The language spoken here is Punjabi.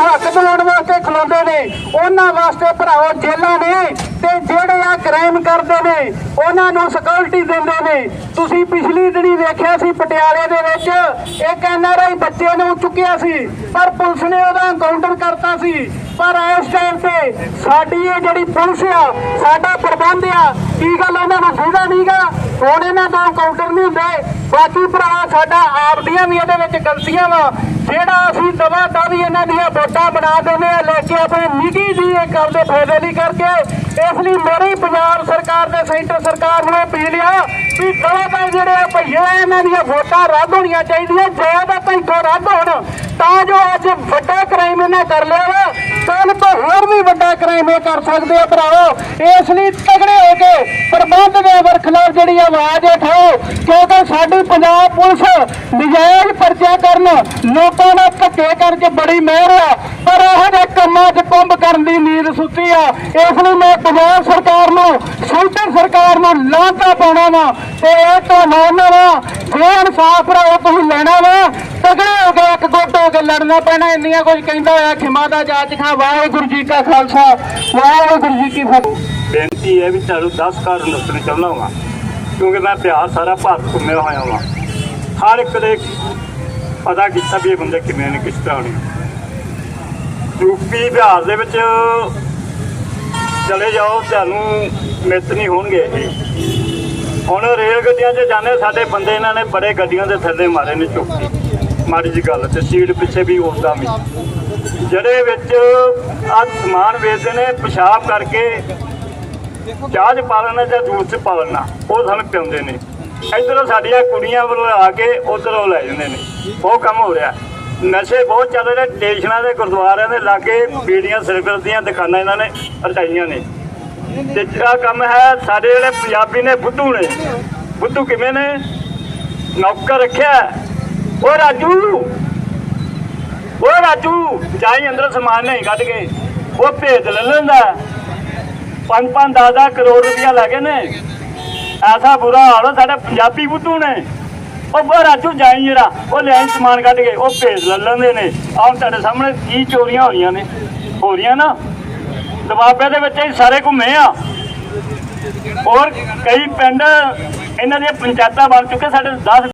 ਹੱਕ ਦਿਲਾਉਣ ਵਾਸਤੇ ਖਲੋਂਦੇ ਨੇ। ਉਹਨਾਂ ਵਾਸਤੇ ਭਰਾਓ ਜੇਲਾਂ ਨੇ ਤੇ ਜਿਹੜੇ ਆ ਕ੍ਰਾਈਮ ਕਰਦੇ ਨੇ, ਉਹਨਾਂ ਨੂੰ ਸਿਕਿਉਰਿਟੀ ਦਿੰਦੇ ਨੇ। ਤੁਸੀਂ ਪਿਛਲੀ ਦਿਨੀ ਵੇਖਿਆ ਸੀ ਪਟਿਆਲੇ ਦੇ ਵਿੱਚ, ਇੱਕ ਐਨਆਰਆਈ ਬੱਚੇ ਨੂੰ ਚੁੱਕਿਆ ਸੀ, ਪਰ ਪੁਲਿਸ ਨੇ ਉਹਦਾ ਐਨਕਾਊਂਟਰ ਕਰਤਾ ਸੀ। ਪਰ ਇਸ ਟਾਈਮ ਤੇ ਸਾਡੀ ਇਹ ਜਿਹੜੀ ਪੁਲਿਸ ਆ, ਸਾਡਾ ਪ੍ਰਬੰਧ ਆ, ਕੀ ਗੱਲ ਉਹਨਾਂ ਨੂੰ ਸੁਝਦਾ ਨਹੀਂਗਾ ਹੁਣ ਇਹਨਾਂ ਦਾ ਐਨਕਾਊਂਟਰ ਨਹੀਂ ਹੁੰਦੇ। ਬਾਕੀ ਭਰਾ ਸਾਡਾ ਆਪਦੀਆਂ ਵੀ ਇਹਦੇ ਵਿੱਚ ਗਲਤੀਆਂ ਵਾ। ਜਿਹੜਾ ਅਸੀਂ ਦਵਾ ਦਵੀ ਇਹਨਾਂ ਦੀਆਂ ਵੋਟਾਂ ਬਣਾ ਦਿੰਦੇ ਆ, ਲੈ ਕੇ ਆਪਣੇ ਨਿੱਜੀ ਦੀ ਇਹ ਕਰਦੇ ਫਾਇਦੇ ਲਈ ਕਰਕੇ, ਇਸ ਲਈ ਮੇਰੀ ਪੰਜਾਬ ਸਰਕਾਰ ਤੇ ਸੈਂਟਰ ਸਰਕਾਰ ਨੂੰ ਅਪੀਲ ਆ ਵੀ ਦਵਾ ਦਵ ਜਿਹੜੇ ਆ ਭਈਏ ਇਹਨਾਂ ਦੀਆਂ ਵੋਟਾਂ ਰੱਦ ਹੋਣੀਆਂ ਚਾਹੀਦੀਆਂ ਜਾਇਦਾਦ ਤਾਂ ਇੱਥੋਂ ਰੱਦ ਹੋਣ, ਤਾਂ ਜੋ ਅੱਜ ਵੱਡਾ ਕ੍ਰਾਈਮ ਇਹਨਾਂ ਕਰ ਲਿਆ ਵਾ। ਕੱਲ ਤੋਂ ਹੋਰ ਵੀ ਵੱਡਾ ਕ੍ਰਾਈਮ ਇਹ ਕਰ ਸਕਦੇ ਆ ਭਰਾਓ ਇਸ ਲਈ ਤਗੜੇ ਹੋ ਕੇ ਪ੍ਰਬੰਧ ਦੇ ਵਰਖਲਾਫ ਜਿਹੜੀ ਆਵਾਜ਼ ਉਠਾਓ, ਕਿਉਂਕਿ ਸਾਡੀ ਪੰਜਾਬ ਪੁਲਿਸ ਨਜਾਇਜ਼ ਪਰਚਾ ਕਰਨ ਲੋਕਾਂ ਨਾਲ ਧੱਕੇ ਕਰਕੇ ਬੜੀ ਮਿਹਰ ਆ ਪਰ ਇਹੋ ਜਿਹੇ ਕੰਮਾਂ 'ਚ ਕੁੰਭ ਕਰਨ ਦੀ ਨੀਂਦ ਸੁੱਤੀ ਆ। ਇਸ ਲਈ ਮੈਂ ਪੰਜਾਬ ਸਰਕਾਰ ਨੂੰ, ਸੈਂਟਰ ਸਰਕਾਰ ਨੂੰ ਲਾਂਤਾ ਪਾਉਣਾ ਵਾ ਤੇ ਇਹ ਕਾਨੂੰਨ ਵਾ। ਜੇ ਇਨਸਾਫ ਭਰਾਓ ਤੁਸੀਂ ਲੈਣਾ ਵਾ ਤਗੜੇ ਹੋ ਕੇ ਇੱਕ ਲੜਨਾ ਪੈਣਾ, ਇੰਨੀਆਂ ਕੁਝ ਕਹਿੰਦਾ ਹੋਇਆ, ਖਿਮਾ ਦਾ ਜਾਚ ਖਾ, ਵਾਹਿਗੁਰੂ ਜੀ ਕਾ ਖਾਲਸਾ, ਵਾਹਿਗੁਰੂ ਜੀ ਕੀ ਫਤਿਹ। ਬੇਨਤੀ ਹੈ ਵੀ ਤੁਹਾਨੂੰ 10 ਕਾਰਨ ਦੱਸਣੇ ਚਾਹੁੰਦਾ ਹਾਂ ਕਿਉਂਕਿ ਮੈਂ ਬਿਹਾਰ ਸਾਰਾ ਭਾਰਤ ਘੁੰਮਿਆ ਹੋਇਆ ਹਾਂ ਹਰ ਇੱਕ ਦੇ ਪਤਾ ਕੀਤਾ ਵੀ ਇਹ ਬੰਦੇ ਕਿਵੇਂ ਨੇ, ਕਿਸ ਤਰ੍ਹਾਂ ਨੇ। ਯੂਪੀ ਬਿਹਾਰ ਦੇ ਵਿੱਚ ਚਲੇ ਜਾਓ, ਤੁਹਾਨੂੰ ਮਿੱਤ ਨਹੀਂ ਹੋਣਗੇ। ਇਹ ਹੁਣ ਰੇਲ ਗੱਡੀਆਂ 'ਚ ਜਾਂਦੇ, ਸਾਡੇ ਬੰਦੇ ਇਹਨਾਂ ਨੇ ਬੜੇ ਗੱਡੀਆਂ ਦੇ ਥੱਲੇ ਮਾਰੇ ਨੇ ਚੁੱਕ ਮਾੜੀ ਜੀ ਗੱਲ ਤੇ ਸੀਟ ਪਿੱਛੇ ਵੀ ਉਸਦਾ ਵੀ। ਜਿਹੜੇ ਵਿੱਚ ਆ ਸਮਾਨ ਵੇਚਦੇ ਨੇ, ਪਿਸ਼ਾਬ ਕਰਕੇ ਚਾਹ 'ਚ ਪਾਲਣਾ ਜਾਂ ਜੂਸ 'ਚ ਪਾ ਉਹ ਸਾਨੂੰ ਪਿਉਂਦੇ ਨੇ। ਇੱਧਰੋਂ ਸਾਡੀਆਂ ਕੁੜੀਆਂ ਵੱਲੋਂ ਆ ਕੇ ਉਧਰੋਂ ਲੈ ਜਾਂਦੇ ਨੇ। ਉਹ ਕੰਮ ਹੋ ਰਿਹਾ। ਨਸ਼ੇ ਬਹੁਤ ਚੱਲ ਰਹੇ ਸਟੇਸ਼ਨਾਂ ਦੇ ਗੁਰਦੁਆਰਿਆਂ ਦੇ ਲਾਗੇ ਬੀੜੀਆਂ ਸਿਰਫਰ ਦੀਆਂ ਦੁਕਾਨਾਂ ਇਹਨਾਂ ਨੇ ਰਚਾਈਆਂ ਨੇ। ਤੇ ਜਿਹੜਾ ਕੰਮ ਹੈ, ਸਾਡੇ ਜਿਹੜੇ ਪੰਜਾਬੀ ਨੇ ਬੁੱਧੂ ਨੇ। ਬੁੱਧੂ ਕਿਵੇਂ ਨੇ? ਨੌਕਰ ਰੱਖਿਆ। ਓ ਰਾਜੂ। ਓ ਰਾਜੂ, ਜਾਈ ਅੰਦਰ ਸਮਾਨ ਨਹੀਂ ਕੱਢ ਕੇ। ਉਹ ਭੇਜ ਲੈ ਲੈਂਦਾ। ਪੰਜ ਪੰਜ 10 10 ਕਰੋੜ ਰੁਪਇਆ ਲੱਗੇ ਨੇ। ਐਸਾ ਬੁਰਾ ਹਾਲ ਸਾਡੇ ਪੰਜਾਬੀ ਬੁੱਧੂ ਨੇ। ਉਹ ਰਾਜੂ, ਜਾਈ ਜਰਾ। ਉਹ ਲੈ ਸਮਾਨ ਕੱਢ ਕੇ, ਉਹ ਭੇਜ ਲੈ ਲੈਂਦੇ ਨੇ। ਆਹ ਤੁਹਾਡੇ ਸਾਹਮਣੇ ਕੀ ਚੋਰੀਆਂ ਹੋ ਰਹੀਆਂ ਨੇ। ਹੋ ਰਹੀਆਂ ਨਾ। ਦਬਾਬੇ ਦੇ ਵਿੱਚ ਅਸੀਂ ਸਾਰੇ ਘੁੰਮੇ ਆ। ਔਰ ਕਈ ਪਿੰਡ ਇਹਨਾਂ ਦੀਆਂ ਪੰਚਾਇਤਾਂ ਬਣ ਚੁੱਕੇ, ਸਾਡੇ 10